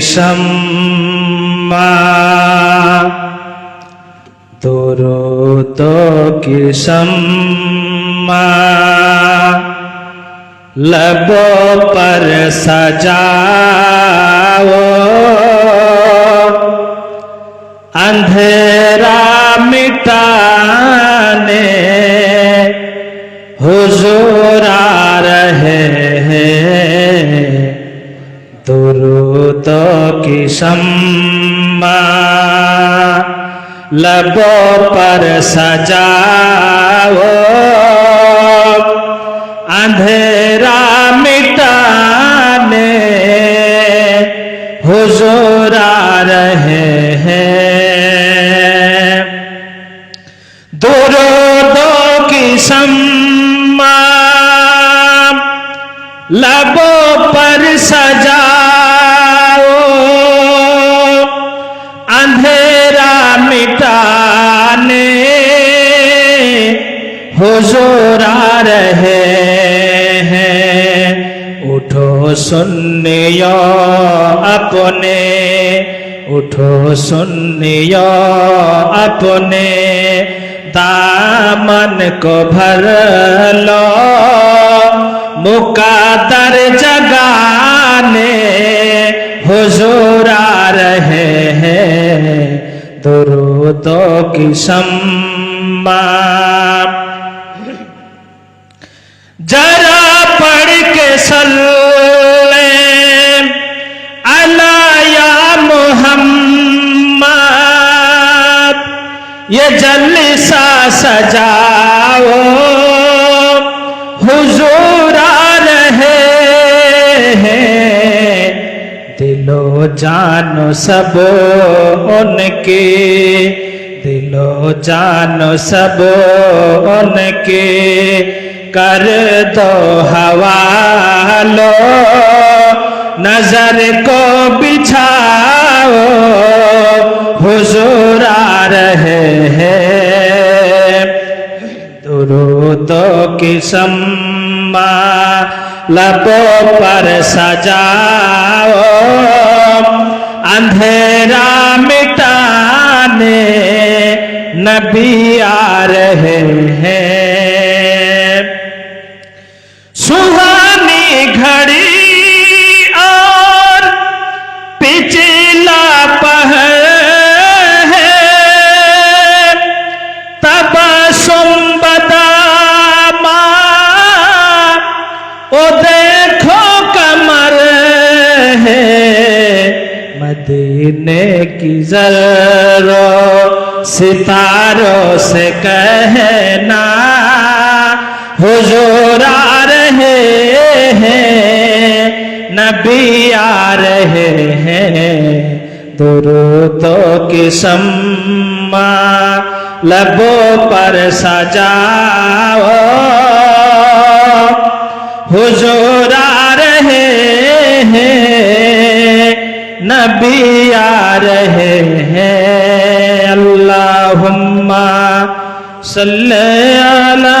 सम्मा दुरूदों की सम्मा लबों पर सजाओ। अंधेरा मिटाने हुजूर आ रहे हैं। की सम्मा लबों पर सजाओ अंधेरा मिटाने। हुजूर रहे हैं। दुरूदों की लबों पर सजाओ अंधेरा मिटाने हुजूर आ रहे हैं उठो सुनियो अपने उठो सुनियो अपने दामन को भर लो मुकादर जगाने हुजूर आ रहे हैं दुरूदों की सम्मा जरा पढ़ के सल्ले अला या मोहम्मद। ये जलसा सजाओ दिलो जानो सब उनके, दिलो जानो सब उनके। कर दो हवालो, नज़र को बिछाओ, हुजूर आ रहे हैं। दुरूदों की सम्मा लबों पर सजाओ। अंधेरा मिटाने नबी आ रहे हैं। सुहानी घड़ी ओ देखो कमर है मदीने की जरो सितारों से कहना हुजूर आ रहे हैं, नबी आ रहे हैं, दुरूदों की सम्मा लबों पर सजाओ। हुजूर आ रहे हैं नबी आ रहे हैं। अल्लाहुम्मा सल्ले अला